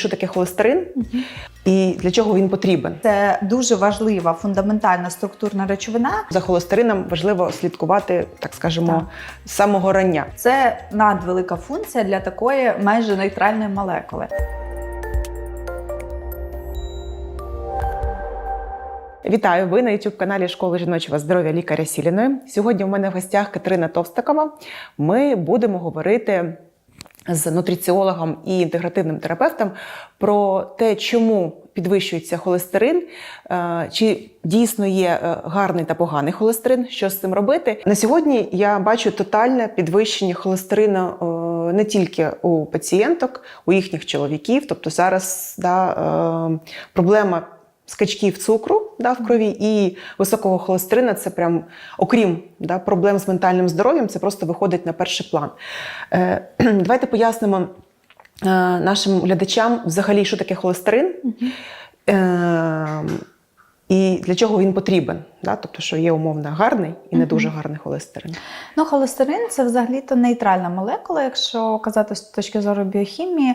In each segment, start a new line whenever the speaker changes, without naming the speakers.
Що таке холестерин і для чого він потрібен?
Це дуже важлива фундаментальна структурна речовина.
За холестерином важливо слідкувати, так скажемо, з самого рання.
Це надвелика функція для такої майже нейтральної молекули.
Вітаю! Ви на youtube каналі Школи жіночого здоров'я лікаря Сіліної. Сьогодні у мене в гостях Катерина Товстакова. Ми будемо говорити з нутриціологом і інтегративним терапевтом про те, чому підвищується холестерин, е, чи дійсно є е, гарний та поганий холестерин, що з цим робити. На сьогодні я бачу тотальне підвищення холестерину е, не тільки у пацієнток, у їхніх чоловіків. Тобто зараз да, проблема скачків цукру да, в крові і високого холестерина це прям, окрім да, проблем з ментальним здоров'ям, це просто виходить на перший план. Е, давайте пояснимо е, нашим глядачам взагалі, що таке холестерин. Е, і для чого він потрібен? Да? Тобто, що є умовно гарний і не дуже гарний холестерин.
Ну, холестерин це взагалі-то нейтральна молекула, якщо казати з точки зору біохімії.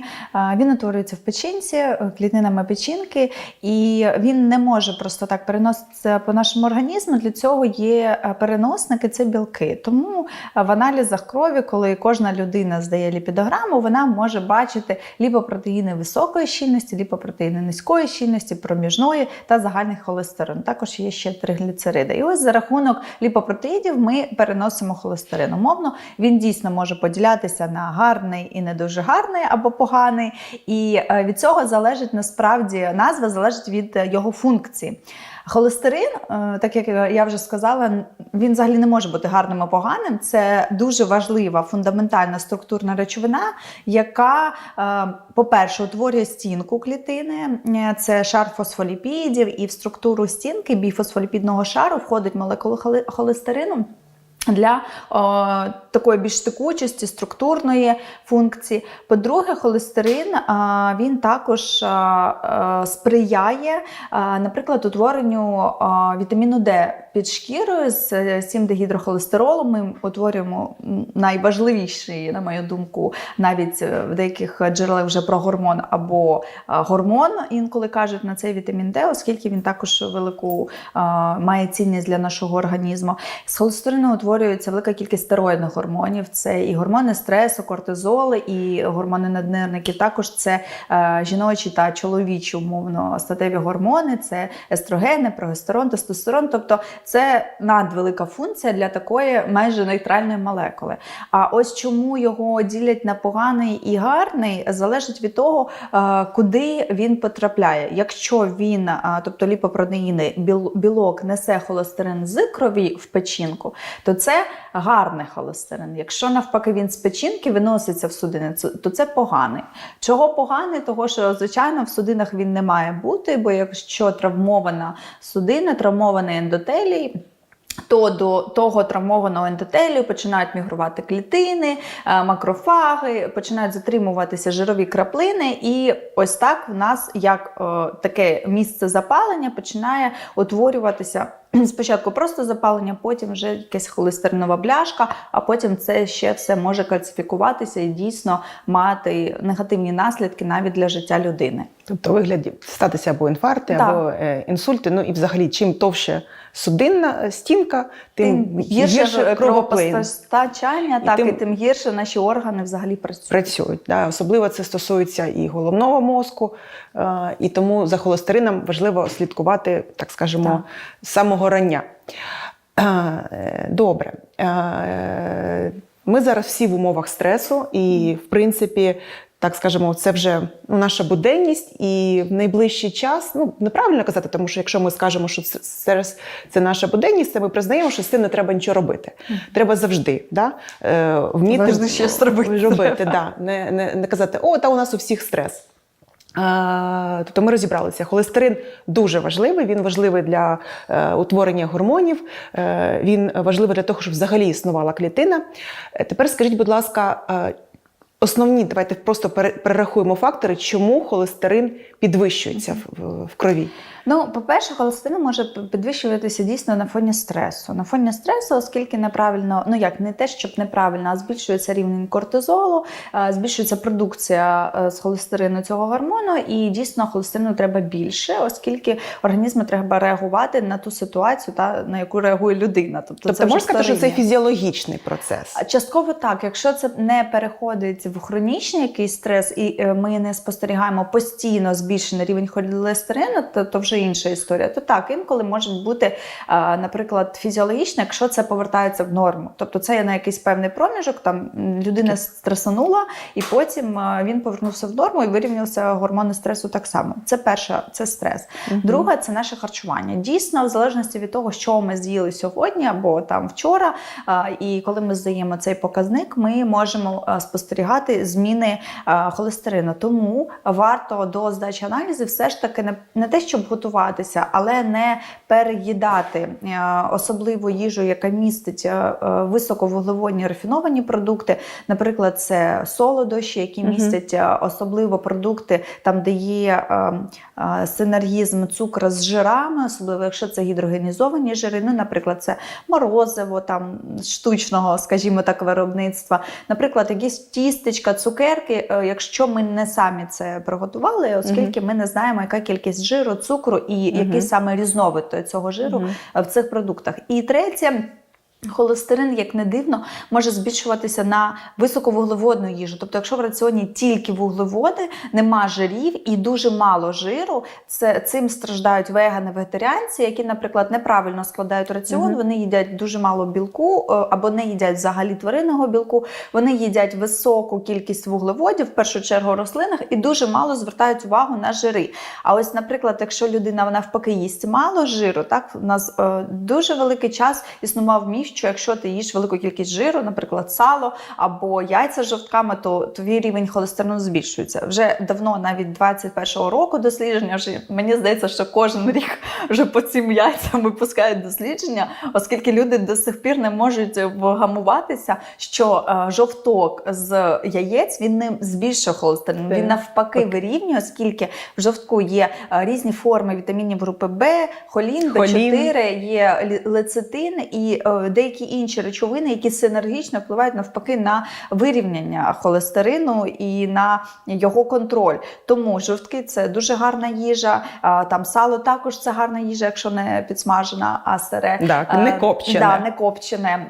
Він утворюється в печінці, клітинами печінки, і він не може просто так переноситися по нашому організму. Для цього є е, переносники, це білки. Тому в аналізах крові, коли кожна людина здає ліпідограму, вона може бачити ліпопротеїни високої щільності, ліпопротеїни низької щільності, проміжної та загальний холестерин. Також є ще тригліцериди. І ось за рахунок ліпопротеїдів ми переносимо холестерин. Умовно, він дійсно може поділятися на гарний і не дуже гарний або поганий. І е, від цього залежить насправді назва залежить від е, його функції. Холестерин, е, так як я вже сказала, він взагалі не може бути гарним або поганим. Це дуже важлива фундаментальна структурна речовина, яка, е, по-перше, утворює стінку клітини, Е, це шар фосфоліпідів, і в структуру стінки біфосфоліпідного шару входить молекула холестерину. Для о, такої більш текучості, структурної функції. По-друге, холестерин він також сприяє, наприклад, утворенню вітаміну Д під шкірою з 7-дегідрохолестеролу. Ми утворюємо найважливіший, на мою думку, навіть е, в деяких джерелах вже про гормон або гормон, інколи кажуть на цей вітамін Д, оскільки він також велику має цінність для нашого організму. З холестерину утворюється велика кількість стероїдних гормонів. Це і гормони стресу, кортизоли, і гормони наднирники. Також це е, жіночі та чоловічі умовно статеві гормони, це естрогени, прогестерон, тестостерон. Тобто це надвелика функція для такої майже нейтральної молекули. А ось чому його ділять на поганий і гарний, залежить від того, е, куди він потрапляє. Якщо він, е, тобто ліпопротеїни, біл- білок несе холестерин з крові в печінку, то це гарний холестерин. Якщо навпаки він з печінки виноситься в судини, то це поганий. Чого поганий? Того, що звичайно в судинах він не має бути, бо якщо травмована судина, травмований ендотелій. То до того травмованого ендотелію починають мігрувати клітини, е, макрофаги, починають затримуватися жирові краплини, і ось так в нас як е, таке місце запалення починає утворюватися. Спочатку просто запалення, потім вже якась холестеринова бляшка, а потім це ще все може кальцифікуватися і дійсно мати негативні наслідки навіть для життя людини.
Тобто вигляді статися або інфаркти,
Так.
або е, інсульти. Ну і взагалі, чим товще судинна стінка, тим,
Тим гірше,
гірше
кровопостачання,
І
так
тим-
і тим гірше наші органи взагалі працюють.
працюють. Да? Особливо це стосується і головного мозку, е, і тому за холестерином важливо слідкувати, так скажемо, з самого рання. Е, Добре. Е, Ми зараз всі в умовах стресу, і, в принципі, так скажемо, це вже ну, наша буденність, і в найближчий час, ну неправильно казати, тому що якщо ми скажемо, що стрес це наша буденність, це ми признаємо, що з цим не треба нічого робити. Треба завжди да? е, вміти
щось робити.
робити да. не, не, не казати, о, та у нас у всіх стрес. Тобто ми розібралися. Холестерин дуже важливий. Він важливий для е, утворення гормонів. Е, він важливий для того, щоб взагалі існувала клітина. Е, тепер скажіть, будь ласка, основні, давайте просто перерахуємо фактори, чому холестерин підвищується в крові.
Ну, по-перше, холестерин може підвищуватися дійсно на фоні стресу. На фоні стресу, оскільки неправильно, ну як не те, щоб неправильно, а збільшується рівень кортизолу, е, збільшується продукція е, з холестерину цього гормону, і дійсно холестерину треба більше, оскільки організму треба реагувати на ту ситуацію, та на яку реагує людина. Тобто,
Тобто
це
можна сказати, що це фізіологічний процес.
Частково так, якщо це не переходить в хронічний якийсь стрес, і е, ми не спостерігаємо постійно збільшений рівень холестерину, то, то вже інша історія. То так, інколи може бути, наприклад, фізіологічно, якщо це повертається в норму. Тобто це є на якийсь певний проміжок, там людина стресанула, і потім він повернувся в норму і вирівнявся гормони стресу так само. Це перша, це стрес.
Мгм.
Друга це наше харчування. Дійсно, в залежності від того, що ми з'їли сьогодні або там вчора, і коли ми здаємо цей показник, ми можемо спостерігати зміни холестерину. Тому варто до здачі аналізів все ж таки не, те, щоб готуватися, але не переїдати а, особливо їжу, яка містить а, а, високовуглеводні рафіновані продукти. Наприклад, це солодощі, які містять особливо продукти, там де є синергізм цукру з жирами, особливо якщо це гідрогенізовані жири. Ну, наприклад, це морозиво там штучного, скажімо так, виробництва. Наприклад, якісь тістечка, цукерки, е, якщо ми не самі це приготували, оскільки ми не знаємо, яка кількість жиру, цукру і
Мгм.
який саме різновид цього жиру е, в цих продуктах. І третє. Холестерин, як не дивно, може збільшуватися на високовуглеводну їжу. Тобто, якщо в раціоні тільки вуглеводи, нема жирів і дуже мало жиру, це цим страждають вегани, вегетаріанці, які, наприклад, неправильно складають раціон.
Мгм.
Вони їдять дуже мало білку е, або не їдять взагалі тваринного білку. Вони їдять високу кількість вуглеводів, в першу чергу рослинних, і дуже мало звертають увагу на жири. А ось, наприклад, якщо людина навпаки їсть мало жиру, так у нас е, дуже великий час існував міф, що якщо ти їш велику кількість жиру, наприклад, сало або яйця з жовтками, то твій рівень холестерину збільшується. Вже давно, навіть 21-го року дослідження, вже мені здається, що кожен рік вже по цим яйцям випускають дослідження, оскільки люди до сих пір не можуть вгамуватися, що е, жовток з яєць він не збільшує холестерин. Він навпаки вирівнює, оскільки в жовтку є е, різні форми вітамінів групи Б, холін,
Холін.
Б4, є лецитин і е, деякі інші речовини, які синергічно впливають навпаки на вирівняння холестерину і на його контроль. Тому жовтки це дуже гарна їжа. Там сало також це гарна їжа, якщо не підсмажена, а сире.
Так, не
Е,
копчене.
Да, не копчене.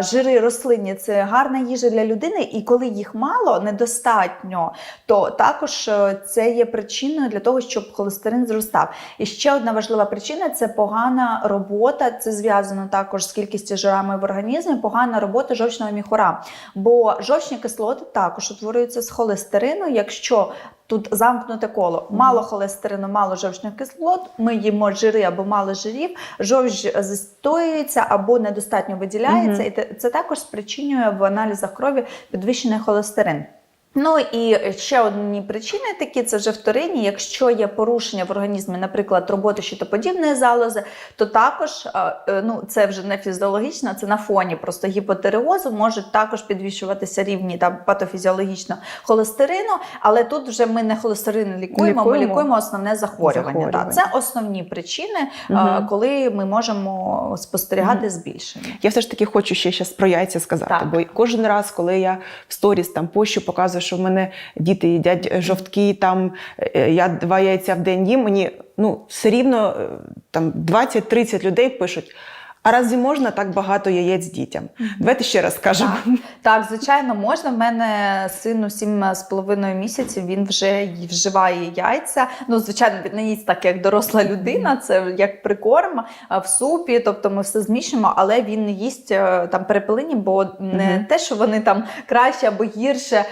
Жири рослинні це гарна їжа для людини, і коли їх мало, недостатньо, то також е, це є причиною для того, щоб холестерин зростав. І ще одна важлива причина це погана робота. Це зв'язано також з кількістю жирами в організмі, погана робота жовчного міхура. Бо жовчні кислоти також утворюються з холестерину, якщо Тут замкнуте коло. Мало холестерину, мало жовчних кислот. Ми їмо жири або мало жирів. Жовч застоюється або недостатньо виділяється,
Мгм.
і те- це також спричинює в аналізах крові підвищений холестерин. Ну і ще одні причини такі це вже вторинні. Якщо є порушення в організмі, наприклад, роботи щитоподібної залози, то також е, ну це вже не фізіологічно, це на фоні просто гіпотереозу можуть також підвищуватися рівні там патофізіологічно холестерину, але тут вже ми не холестерин лікуємо, ми
Лікуємо.
лікуємо основне захворювання.
Захворювання.
Так, це основні причини,
Мгм.
коли ми можемо спостерігати
Мгм.
збільшення.
Я все ж таки хочу ще щас про яйця сказати,
Так.
бо кожен раз, коли я в сторіс там пощу, показую, що в мене діти їдять е, жовтки, там е, я два яйця в день їм, мені ну все рівно е, там 20-30 людей пишуть. А разві можна так багато яєць дітям? Давайте ще раз скажемо.
Так, так, звичайно, можна. В мене сину сім з половиною місяців. Він вже вживає яйця. Ну, звичайно, він не їсть так, як доросла людина. Це як прикорм в супі. Тобто ми все змішуємо, але він не їсть е, там перепелині, бо не те, що вони там краще або гірше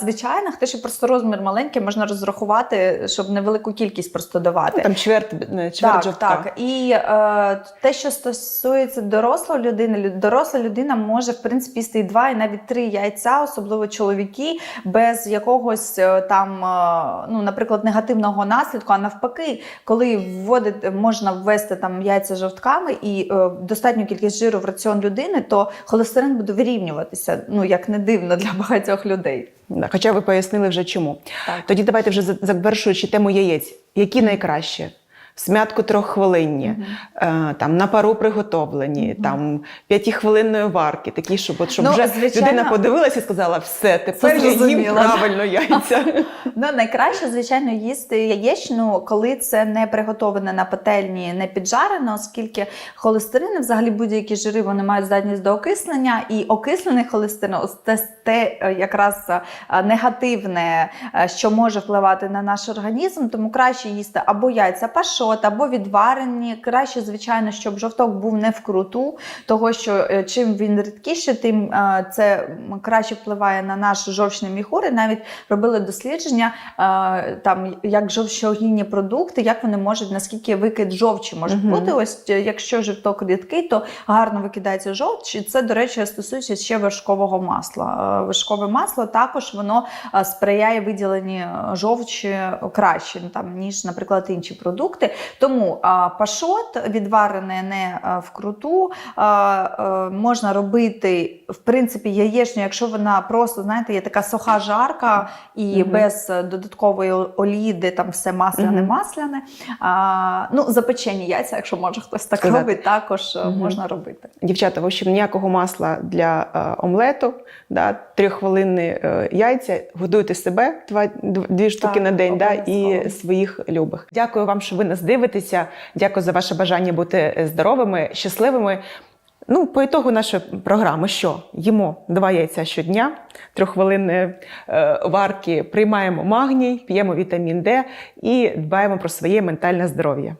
звичайних, те, що просто розмір маленький, можна розрахувати, щоб невелику кількість просто давати.
Ну, Там чверть, е, чверть
Так,
жовтка.
так. І е, те, що стосується дорослої людини, доросла людина може в принципі їсти і два, і навіть три яйця, особливо чоловіки, без якогось е, там, е, ну, наприклад, негативного наслідку. А навпаки, коли вводити, можна ввести там яйця жовтками і е, достатню кількість жиру в раціон людини, то холестерин буде вирівнюватися. Ну як не дивно для багатьох людей.
Хоча ви пояснили вже чому.
Так.
Тоді давайте вже завершуючи тему яєць. Які найкраще? Смятку трьоххвилинні, е, там на пару приготовлені, там п'ятихвилинної варки, такі, щоб, от, щоб
Ну,
вже
звичайно-
людина подивилася і сказала, все, тепер я їм правильно яйця.
Ну, найкраще, звичайно, їсти яєчню, коли це не приготоване на пательні, не піджарено, оскільки холестерини, взагалі будь-які жири, вони мають здатність до окиснення, і окислений холестерин це те е, якраз е, негативне, е, що може впливати на наш організм. Тому краще їсти або яйця пашот, або відварені. Краще, звичайно, щоб жовток був не вкруту, того що чим він рідкіше, тим це краще впливає на наш жовчний міхур. І навіть робили дослідження, там як жовчогінні продукти, як вони можуть, наскільки викид жовчі може бути. Ось е, якщо жовток рідкий, то гарно викидається жовч. І це, до речі, стосується ще вершкового масла. Е, Вершкове масло також воно е, сприяє виділенні е, жовчі краще, ну, там, ніж, наприклад, інші продукти. Тому пашот відварене не вкруту, можна робити в принципі яєчню, якщо вона просто знаєте, є така суха жарка і
Мгм.
без е, додаткової олії, де там все масляне, масляне. А, ну, запечені яйця, якщо може хтось так
Сказати.
робить, також е,
Мгм.
можна робити.
Дівчата, в общем, ніякого масла для е, омлету, да, трьоххвилинні е, яйця, годуйте себе два, дві штуки
Так,
на день да, і своїх любих. Дякую вам, що ви нас дивитеся. Дякую за ваше бажання бути е, здоровими, щасливими. Ну, по ітогу нашої програми, що їмо два яйця щодня, трьоххвилинні е, варки, приймаємо магній, п'ємо вітамін Д і дбаємо про своє ментальне здоров'я.